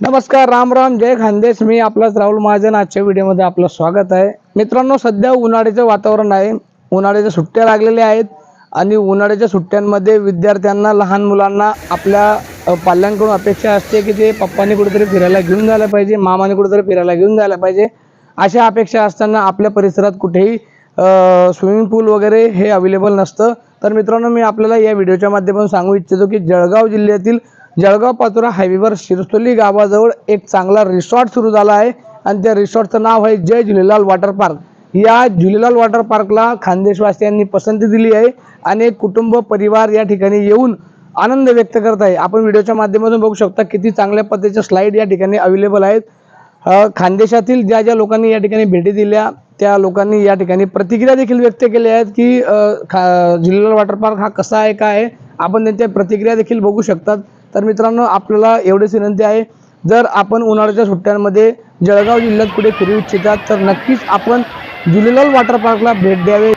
नमस्कार राम राम जय खानदेश. मी आपलाच राहुल महाजन. आजच्या व्हिडिओमध्ये आपलं स्वागत आहे. मित्रांनो सध्या उन्हाळ्याचं वातावरण आहे. उन्हाळ्याच्या सुट्ट्या लागलेल्या आहेत आणि उन्हाळ्याच्या सुट्ट्यांमध्ये विद्यार्थ्यांना लहान मुलांना आपल्या पाल्यांकडून अपेक्षा असते की ते पप्पाने कुठेतरी फिरायला घेऊन जायला पाहिजे मामाने कुठेतरी फिरायला घेऊन जायला पाहिजे. अशा अपेक्षा असताना आपल्या परिसरात कुठेही स्विमिंग पूल वगैरे हे अवेलेबल नसतं. तर मित्रांनो मी आपल्याला या व्हिडिओच्या माध्यमातून सांगू इच्छितो की जळगाव जिल्ह्यातील जळगाव पाचोरा हायवेवर शिरसोली गावाजवळ एक चांगला रिसॉर्ट सुरू झाला आहे आणि त्या रिसॉर्टचं नाव आहे जय झुलेलाल वॉटर पार्क. या झुलेलाल वॉटर पार्कला खानदेशवासियांनी पसंती दिली आहे अनेक कुटुंब परिवार या ठिकाणी येऊन आनंद व्यक्त करत आहे. आपण व्हिडिओच्या माध्यमातून बघू शकता किती चांगल्या पद्धतीच्या स्लाईड या ठिकाणी अवेलेबल आहेत. खानदेशातील ज्या ज्या लोकांनी या ठिकाणी भेटी दिल्या त्या लोकांनी या ठिकाणी प्रतिक्रिया देखील व्यक्त केल्या आहेत की खा झुलेलाल वॉटर पार्क हा कसा आहे काय आहे आपण त्यांच्या प्रतिक्रिया देखील बघू शकतात. तर मित्रांनो आपल्याला एवढीच विनंती आहे जर आपण उन्हाळ्याच्या सुट्ट्यांमध्ये जळगाव जिल्ह्यात कुठे फिरू इच्छितात तर नक्कीच आपण झुलेलाल वॉटर पार्कला भेट द्यावे.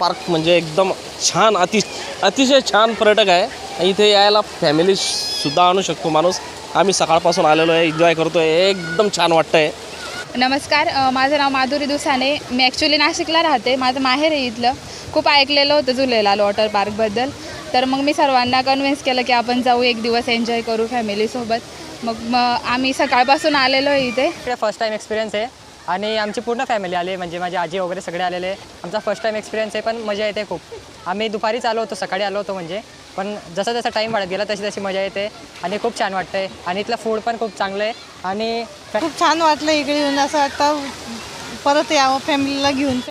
पार्क म्हणजे एकदम छान अति अतिशय छान पर्यटक आहे. इथे यायला फॅमिली सुद्धा आणू शकतो माणूस. आम्ही सकाळपासून आलेलो आहे एन्जॉय करतो आहे एकदम छान वाटतं आहे नमस्कार माझं नाव माधुरी दुसाने. मी ॲक्च्युली नाशिकला राहते. माझं माहेर आहे इथलं. खूप ऐकलेलं होतं झुलेलाल वॉटर पार्कबद्दल तर मग मी सर्वांना कन्व्हिन्स केलं की आपण जाऊ एक दिवस एन्जॉय करू फॅमिलीसोबत मग मग आम्ही सकाळपासून आलेलो आहे इथे. इकडे फर्स्ट टाईम एक्सपिरियन्स आहे. आणि आमची पूर्ण फॅमिली आली म्हणजे माझी आजी वगैरे सगळे आलेले. आमचा फर्स्ट टाईम एक्सपिरियन्स आहे पण मजा येते खूप. आम्ही दुपारीच आलो होतो सकाळी आलो होतो म्हणजे. पण जसा जसा टाईम वाढत गेला तशी तशी मजा येते. आणि खूप छान वाटतं आहे आणि इथलं फूड पण खूप चांगलं आहे. आणि खूप छान वाटलं इकडे येऊन. असं वाटतं परत यावं फॅमिलीला घेऊन.